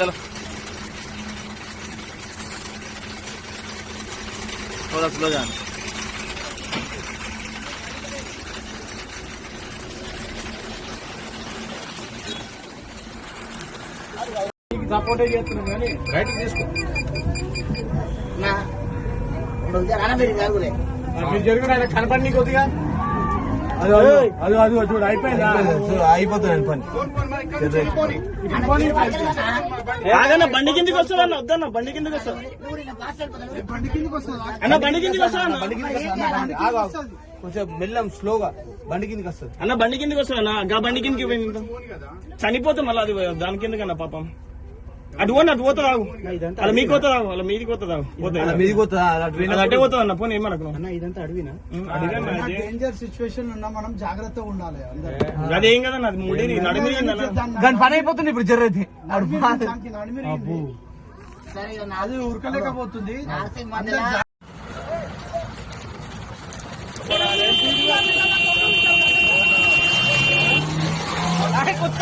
चलो थोड़ा स्लो जाना సపోర్ట్ చేస్తున్నాం కానీ రైట్ తీసుకో నా అన్న మీరు జరుగులే మీరు జరుగున ఆయన కనపడి కొద్దిగా అయిపోతుంది పని. బండి కిందకి వస్తుంది అన్న వద్దన్న బండి కిందకి వస్తా నువ్వు నిన్న పాస్ అయిపోతావు అన్న బండి కిందకి ఆగు, ఆగు. కొంచెం మెల్లం స్లోగా బండి కిందకి వస్తుంది. అన్న బండి కిందకి వస్తా అన్న. గా బండి కిందకి పోయింది చనిపోతాం మళ్ళీ అది దాని కిందకన్నా పాపం. అటు పోను అటు పోతా రావు అలా మీకు పోతా రావు అలా మీదికి పోతా రావు పోతా మీదికి పోతా అది అటే అన్న పోనీ ఏమనకు అన్న ఇదంతా అడవినా? డేంజర్ ఉన్నా మనం జాగ్రత్తగా ఉండాలి అదేం కదా అది ముడి దాని పని అయిపోతుంది ఇప్పుడు జర్ర అది ఉరకలేకపోతుంది. కొత్త